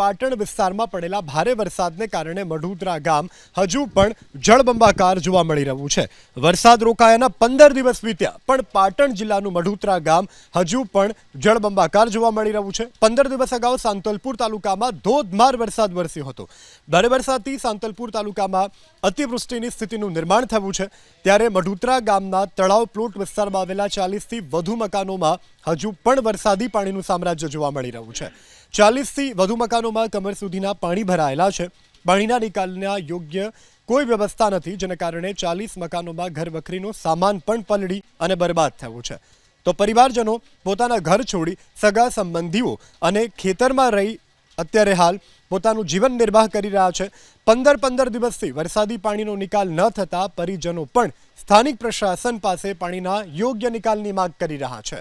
પાટણ વિસ્તારમાં પડેલા ભારે વરસાદને કારણે મઢુદરા ગામ હજુ પણ જળબંબાકાર જોવા મળી રહ્યું છે. વરસાદ રોકાયાના પંદર દિવસ વીત્યા, પણ પાટણ જિલ્લાનું મઢુદરા ગામ હજુ પણ જળબંબાકાર જોવા મળી રહ્યું છે. પંદર દિવસ અગાઉ સાંતલપુર તાલુકામાં ધોધમાર વરસાદ વરસ્યો હતો. ભારે વરસાદથી સાંતલપુર તાલુકામાં અતિવૃષ્ટિની સ્થિતિનું નિર્માણ થયું છે. ત્યારે મઢુતરા ગામના તળાવ પ્લોટ વિસ્તારમાં આવેલા ચાલીસથી વધુ મકાનોમાં હજુ પણ વરસાદી પાણીનું સામ્રાજ્ય જોવા મળી રહ્યું છે. ચાલીસથી વધુ મકાનોમાં કમર સુધીના પાણી ભરાયેલા છે. પાણીના નિકાલના યોગ્ય કોઈ વ્યવસ્થા નથી, જેને કારણે ચાલીસ મકાનોમાં ઘર વખરીનો સામાન પણ પલળી અને બરબાદ થયું છે. તો પરિવારજનો પોતાના ઘર છોડી સગા સંબંધીઓ અને ખેતરમાં રહી અત્યારે હાલ પોતાનું જીવન નિર્વાહ કરી રહ્યા છે. પંદર પંદર દિવસથી વરસાદી પાણીનો નિકાલ ન થતાં પરિજનો પણ સ્થાનિક પ્રશાસન પાસે પાણીના યોગ્ય નિકાલની માંગ કરી રહ્યા છે.